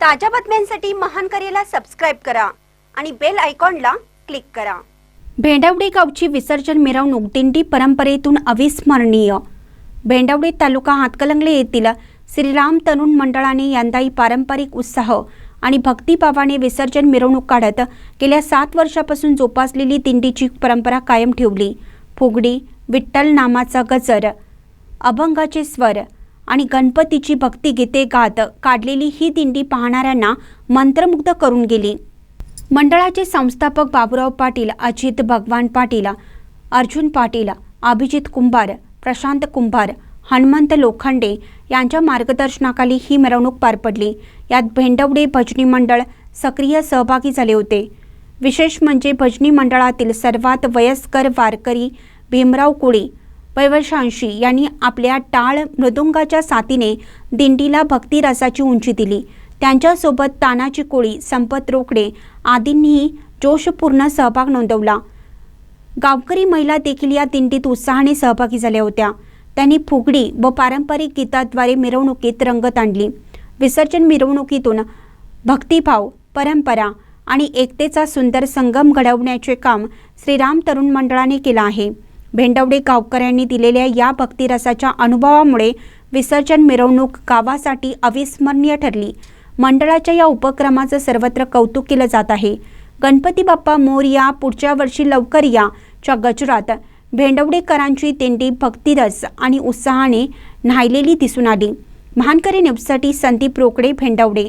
ताज्या बातम्यांसाठी महानकरेला सबस्क्राईब करा आणि बेल आयकॉनला क्लिक करा. भेंडावडे गावची विसर्जन मिरवणूक दिंडी परंपरेतून अविस्मरणीय. भेंडावडे तालुका हातकलंगले येथील श्रीराम तरुण मंडळाने यंदाही पारंपरिक उत्साह आणि भक्तिभावाने विसर्जन मिरवणूक काढत गेल्या सात वर्षापासून जोपासलेली दिंडीची परंपरा कायम ठेवली. फुगडी विठ्ठल नामाचा गजर अभंगाचे स्वर आणि गणपतीची भक्तिगीते गात काढलेली ही दिंडी पाहणाऱ्यांना मंत्रमुग्ध करून गेली. मंडळाचे संस्थापक बाबुराव पाटील अजित भगवान पाटील अर्जुन पाटील अभिजित कुंभार प्रशांत कुंभार हनुमंत लोखंडे यांच्या मार्गदर्शनाखाली ही मिरवणूक पार पडली. यात भेंडवडे भजनी मंडळ सक्रिय सहभागी झाले होते. विशेष म्हणजे भजनी मंडळातील सर्वात वयस्कर वारकरी भीमराव कोळी वैवशांशी यांनी आपल्या टाळ मृदुंगाच्या साथीने दिंडीला भक्तिरसाची उंची दिली. त्यांच्यासोबत तानाची कोळी संपत रोकडे आदींनीही जोशपूर्ण सहभाग नोंदवला. गावकरी महिला देखील या दिंडीत उत्साहाने सहभागी झाल्या होत्या. त्यांनी फुगडी व पारंपरिक गीताद्वारे मिरवणुकीत रंगत आणली. विसर्जन मिरवणुकीतून भक्तिभाव परंपरा आणि एकतेचा सुंदर संगम घडवण्याचे काम श्रीराम तरुण मंडळाने केलं आहे. भेंडवडे गावकऱ्यांनी दिलेल्या या भक्तिरसाच्या अनुभवामुळे विसर्जन मिरवणूक गावासाठी अविस्मरणीय ठरली. मंडळाच्या या उपक्रमाचं सर्वत्र कौतुक केलं जात आहे. गणपती बाप्पा मोरया पुढच्या वर्षी लवकर या च्या गजरात भेंडवडेकरांची तेंडी भक्तिरस आणि उत्साहाने न्हायलेली दिसून आली. महानकरी न्यूजसाठी संदीप रोकडे भेंडवडे.